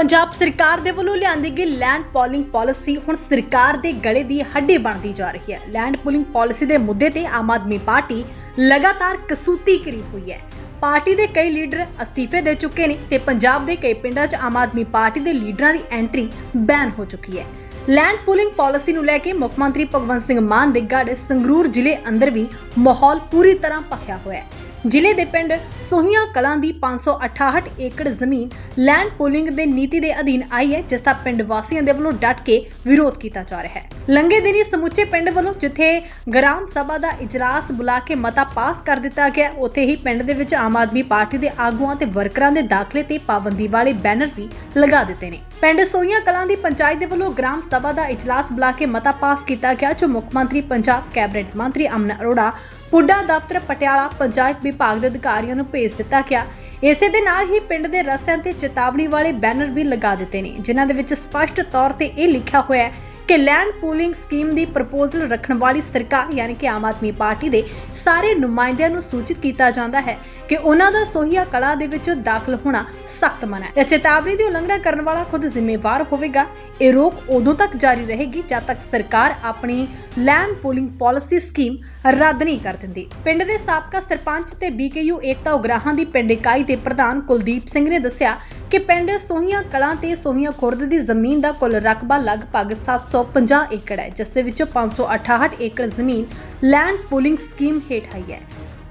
ਪੰਜਾਬ ਸਰਕਾਰ ਦੇ ਵੱਲੋਂ ਲਿਆਂਦੀ ਗਈ ਲੈਂਡ ਪੋਲਿੰਗ ਪਾਲਿਸੀ ਹੁਣ ਸਰਕਾਰ ਦੇ ਗਲੇ ਦੀ ਹੱਡੀ ਬਣਦੀ ਜਾ ਰਹੀ ਹੈ। ਲੈਂਡ ਪੋਲਿੰਗ ਪਾਲਿਸੀ ਦੇ ਮੁੱਦੇ ਤੇ ਆਮ ਆਦਮੀ ਪਾਰਟੀ ਲਗਾਤਾਰ ਕਸੂਤੀ ਕਰੀ ਹੋਈ ਹੈ। ਪਾਰਟੀ ਦੇ ਕਈ ਲੀਡਰ ਅਸਤੀਫੇ ਦੇ ਚੁੱਕੇ ਨੇ ਤੇ ਪੰਜਾਬ ਦੇ ਕਈ ਪਿੰਡਾਂ 'ਚ ਆਮ ਆਦਮੀ ਪਾਰਟੀ ਦੇ ਲੀਡਰਾਂ ਦੀ ਐਂਟਰੀ ਬੈਨ ਹੋ ਚੁੱਕੀ ਹੈ। ਲੈਂਡ ਪੂਲਿੰਗ ਪਾਲਿਸੀ ਨੂੰ ਲੈ ਕੇ ਮੁੱਖ ਮੰਤਰੀ ਭਗਵੰਤ ਸਿੰਘ ਮਾਨ ਦੇ ਗੜ ਸੰਗਰੂਰ ਜ਼ਿਲ੍ਹੇ ਅੰਦਰ ਵੀ ਮਾਹੌਲ ਪੂਰੀ ਤਰ੍ਹਾਂ ਭਖਿਆ ਹੋਇਆ ਹੈ। ਜ਼ਿਲ੍ਹੇ ਦੇ ਪਿੰਡ ਸੋਹੀਆਂ ਕਲਾਂ ਦੀ 568 ਏਕੜ ਜ਼ਮੀਨ ਲੈਂਡ ਪੂਲਿੰਗ ਦੇ ਨੀਤੀ ਦੇ ਅਧੀਨ ਆਈ ਹੈ, ਜਿਸ ਦਾ ਪਿੰਡ ਵਾਸੀਆਂ ਦੇ ਵੱਲੋਂ ਡਟ ਕੇ ਵਿਰੋਧ ਕੀਤਾ ਜਾ ਰਿਹਾ ਹੈ। ਲੰਗੇ ਦਿਨੀ ਸਮੁੱਚੇ ਪਿੰਡ ਵੱਲੋਂ ਜਿੱਥੇ ਗ੍ਰਾਮ ਸਭਾ ਦਾ ਇਜਲਾਸ ਬੁਲਾ ਕੇ ਮਤਾ ਪਾਸ ਕਰ ਦਿੱਤਾ ਗਿਆ, ਉੱਥੇ ਹੀ ਪਿੰਡ ਦੇ ਵਿੱਚ ਆਮ ਆਦਮੀ ਪਾਰਟੀ ਦੇ ਆਗੂਆਂ ਤੇ ਵਰਕਰਾਂ ਦੇ ਦਾਖਲੇ ਤੇ ਪਾਬੰਦੀ ਵਾਲੇ ਬੈਨਰ ਵੀ ਲਗਾ ਦਿੱਤੇ ਨੇ। ਪਿੰਡ ਸੋਹੀਆਂ ਕਲਾਂ ਦੀ ਪੰਚਾਇਤ ਦੇ ਵੱਲੋਂ ਗ੍ਰਾਮ ਸਭਾ ਦਾ ਇਜਲਾਸ ਬੁਲਾ ਕੇ ਮਤਾ ਪਾਸ ਕੀਤਾ ਗਿਆ, ਜੋ ਮੁੱਖ ਮੰਤਰੀ, ਪੰਜਾਬ ਕੈਬਨਿਟ ਮੰਤਰੀ ਅਮਨ ਅਰੋੜਾ ਪੁੱਡਾ ਦਫ਼ਤਰ ਪਟਿਆਲਾ ਪੰਚਾਇਤ ਵਿਭਾਗ ਦੇ ਅਧਿਕਾਰੀਆਂ ਨੂੰ ਭੇਜ ਦਿੱਤਾ ਗਿਆ। ਇਸੇ ਦੇ ਨਾਲ ਹੀ ਪਿੰਡ ਦੇ ਰਸਤਿਆਂ ਤੇ ਚੇਤਾਵਨੀ ਵਾਲੇ ਬੈਨਰ ਵੀ ਲਗਾ ਦਿੱਤੇ ਨੇ, ਜਿਨ੍ਹਾਂ ਦੇ ਵਿੱਚ ਸਪਸ਼ਟ ਤੌਰ ਤੇ ਇਹ ਲਿਖਿਆ ਹੋਇਆ ਹੈ ਕਿ ਲੈਂਡ ਪੂਲਿੰਗ ਸਕੀਮ ਦੀ ਪ੍ਰਪੋਜ਼ਲ ਰੱਖਣ ਵਾਲੀ ਸਰਕਾਰ ਯਾਨੀ ਕਿ ਆਮ ਆਦਮੀ ਪਾਰਟੀ ਦੇ ਸਾਰੇ ਨੁਮਾਇੰਦਿਆਂ ਨੂੰ ਸੂਚਿਤ ਕੀਤਾ ਜਾਂਦਾ ਹੈ ਕਿ ਉਹਨਾਂ ਦਾ ਸੋਹੀਆ ਕਲਾ ਦੇ ਵਿੱਚ ਦਾਖਲ ਹੋਣਾ ਸਖਤ ਮਨਾ ਹੈ। ਇਹ ਚੇਤਾਵਨੀ ਦੀ ਉਲੰਘਣਾ ਕਰਨ ਵਾਲਾ ਖੁਦ ਜ਼ਿੰਮੇਵਾਰ ਹੋਵੇਗਾ। ਇਹ ਰੋਕ ਉਦੋਂ ਤੱਕ ਜਾਰੀ ਰਹੇਗੀ ਜਦ ਤੱਕ ਸਰਕਾਰ ਆਪਣੀ ਲੈਂਡ ਪੂਲਿੰਗ ਪਾਲਿਸੀ ਸਕੀਮ ਰੱਦ ਨਹੀਂ ਕਰ ਦਿੰਦੀ। ਪਿੰਡ ਦੇ ਸਾਬਕਾ ਸਰਪੰਚ ਤੇ ਬੀਕੇਯੂ ਏਕਤਾ ਉਗਰਾਹਾਂ ਦੀ ਪਿੰਡ ਇਕਾਈ ਦੇ ਪ੍ਰਧਾਨ ਕੁਲਦੀਪ ਸਿੰਘ ਨੇ ਦੱਸਿਆ ਕਿ ਪਿੰਡ ਸੋਹੀਆਂ ਕਲਾਂ ਤੇ ਸੋਹੀਆਂ ਖੁਰਦ ਦੀ ਜ਼ਮੀਨ ਦਾ ਕੁੱਲ ਰਕਬਾ ਲਗਭਗ 750 ਏਕੜ ਹੈ, ਜਿਸ ਦੇ ਵਿੱਚੋਂ 568 ਏਕੜ ਜ਼ਮੀਨ ਲੈਂਡ ਪੂਲਿੰਗ ਸਕੀਮ ਹੇਠ ਆਈ ਹੈ।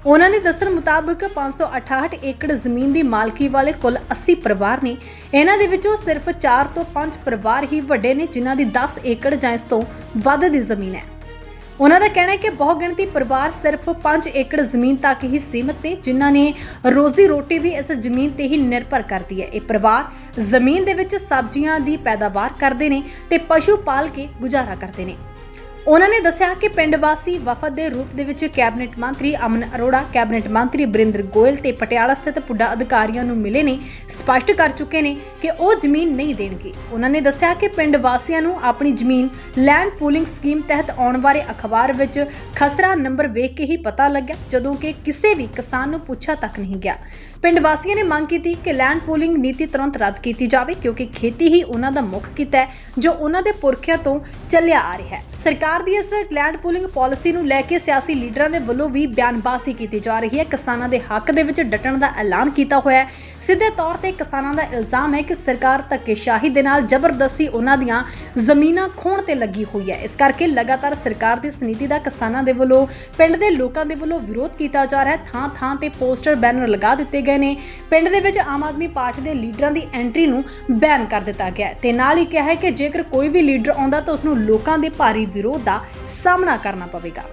ਉਹਨਾਂ ਨੇ ਦੱਸਣ ਮੁਤਾਬਕ 568 ਏਕੜ ਜ਼ਮੀਨ ਦੀ ਮਾਲਕੀ ਵਾਲੇ ਕੁੱਲ 80 ਪਰਿਵਾਰ ਨੇ। ਇਹਨਾਂ ਦੇ ਵਿੱਚੋਂ ਸਿਰਫ 4 ਤੋਂ 5 ਪਰਿਵਾਰ ਹੀ ਵੱਡੇ ਨੇ, ਜਿਨ੍ਹਾਂ ਦੀ 10 ਏਕੜ ਜਾਂ ਇਸ ਤੋਂ ਵੱਧ ਦੀ ਜ਼ਮੀਨ ਹੈ। ਉਹਨਾਂ ਦਾ ਕਹਿਣਾ ਹੈ ਕਿ ਬਹੁਗਿਣਤੀ ਪਰਿਵਾਰ ਸਿਰਫ 5 ਏਕੜ ਜ਼ਮੀਨ ਤੱਕ ਹੀ ਸੀਮਤ ਨੇ, ਜਿਨ੍ਹਾਂ ਨੇ ਰੋਜ਼ੀ ਰੋਟੀ ਵੀ ਇਸ ਜ਼ਮੀਨ ਤੇ ਹੀ ਨਿਰਭਰ ਕਰਦੀ ਹੈ। ਇਹ ਪਰਿਵਾਰ ਜ਼ਮੀਨ ਦੇ ਵਿੱਚ ਸਬਜ਼ੀਆਂ ਦੀ ਪੈਦਾਵਾਰ ਕਰਦੇ ਨੇ ਤੇ ਪਸ਼ੂ ਪਾਲ ਕੇ ਗੁਜ਼ਾਰਾ ਕਰਦੇ ਨੇ। ਉਹਨਾਂ ਨੇ ਦੱਸਿਆ ਕਿ ਪਿੰਡ ਵਾਸੀ ਵਫਦ ਦੇ ਰੂਪ ਦੇ ਵਿੱਚ ਕੈਬਨਿਟ ਮੰਤਰੀ ਅਮਨ ਅਰੋੜਾ, ਕੈਬਨਿਟ ਮੰਤਰੀ ਬਰਿੰਦਰ ਗੋਇਲ ਤੇ ਪਟਿਆਲਾ ਸਥਿਤ ਪੁੱਡਾ ਅਧਿਕਾਰੀਆਂ ਨੂੰ ਮਿਲੇ ਨੇ, ਸਪਸ਼ਟ ਕਰ ਚੁੱਕੇ ਨੇ ਕਿ ਉਹ ਜ਼ਮੀਨ ਨਹੀਂ ਦੇਣਗੇ। ਉਹਨਾਂ ਨੇ ਦੱਸਿਆ ਕਿ ਪਿੰਡ ਵਾਸੀਆਂ ਨੂੰ ਆਪਣੀ ਜ਼ਮੀਨ ਲੈਂਡ ਪੂਲਿੰਗ ਸਕੀਮ ਤਹਿਤ ਆਉਣ ਵਾਲੇ ਅਖਬਾਰ ਵਿੱਚ ਖਸਰਾ ਨੰਬਰ ਵੇਖ ਕੇ ਹੀ ਪਤਾ ਲੱਗਿਆ, ਜਦੋਂ ਕਿ ਕਿਸੇ ਵੀ ਕਿਸਾਨ ਨੂੰ ਪੁੱਛਿਆ ਤੱਕ ਨਹੀਂ ਗਿਆ। ਪਿੰਡ ਵਾਸੀਆਂ ਨੇ ਮੰਗ ਕੀਤੀ ਕਿ ਲੈਂਡ ਪੂਲਿੰਗ ਨੀਤੀ ਤੁਰੰਤ ਰੱਦ ਕੀਤੀ ਜਾਵੇ, ਕਿਉਂਕਿ ਖੇਤੀ ਹੀ ਉਹਨਾਂ ਦਾ ਮੁੱਖ ਕਿੱਤਾ ਹੈ, ਜੋ ਉਹਨਾਂ ਦੇ ਪੁਰਖਿਆਂ ਤੋਂ ਚੱਲਿਆ ਆ ਰਿਹਾ ਹੈ। ਸਰਕਾਰ ਦੀ ਇਸ ਲੈਂਡ ਪੂਲਿੰਗ ਪਾਲਿਸੀ ਨੂੰ ਲੈ ਕੇ ਸਿਆਸੀ ਲੀਡਰਾਂ ਦੇ ਵੱਲੋਂ ਵੀ ਬਿਆਨਬਾਜ਼ੀ ਕੀਤੀ ਜਾ ਰਹੀ ਹੈ। ਕਿਸਾਨਾਂ ਦੇ ਹੱਕ ਦੇ ਵਿੱਚ ਡਟਣ ਦਾ ਐਲਾਨ ਕੀਤਾ ਹੋਇਆ ਹੈ। ਸਿੱਧੇ ਤੌਰ ਤੇ ਕਿਸਾਨਾਂ ਦਾ ਇਲਜ਼ਾਮ ਹੈ ਕਿ ਸਰਕਾਰ ਧੱਕੇਸ਼ਾਹੀ ਦੇ ਨਾਲ ਜ਼ਬਰਦਸਤੀ ਉਹਨਾਂ ਦੀਆਂ ਜ਼ਮੀਨਾਂ ਖੋਣ ਤੇ ਲੱਗੀ ਹੋਈ ਹੈ। ਇਸ ਕਰਕੇ ਲਗਾਤਾਰ ਸਰਕਾਰ ਦੀ ਇਸ ਨੀਤੀ ਦਾ ਕਿਸਾਨਾਂ ਦੇ ਵੱਲੋਂ, ਪਿੰਡ ਦੇ ਲੋਕਾਂ ਦੇ ਵੱਲੋਂ ਵਿਰੋਧ ਕੀਤਾ ਜਾ ਰਿਹਾ ਹੈ। ਥਾਂ ਥਾਂ ਤੇ ਪੋਸਟਰ, ਬੈਨਰ ਲਗਾ ਦਿੱਤੇ ਗਏ ਨੇ। ਪਿੰਡ ਦੇ ਵਿੱਚ ਆਮ ਆਦਮੀ ਪਾਰਟੀ ਦੇ ਲੀਡਰਾਂ ਦੀ ਐਂਟਰੀ ਨੂੰ ਬੈਨ ਕਰ ਦਿੱਤਾ ਗਿਆ ਹੈ। ਤੇ ਨਾਲ ਹੀ ਕਿਹਾ ਹੈ ਕਿ ਜੇਕਰ ਕੋਈ ਵੀ ਲੀਡਰ ਆਉਂਦਾ ਤਾਂ ਉਸ ਨੂੰ ਲੋਕਾਂ ਦੇ ਭਾਰੀ ਵਿਰੋਧ ਦਾ ਸਾਹਮਣਾ ਕਰਨਾ ਪਵੇਗਾ।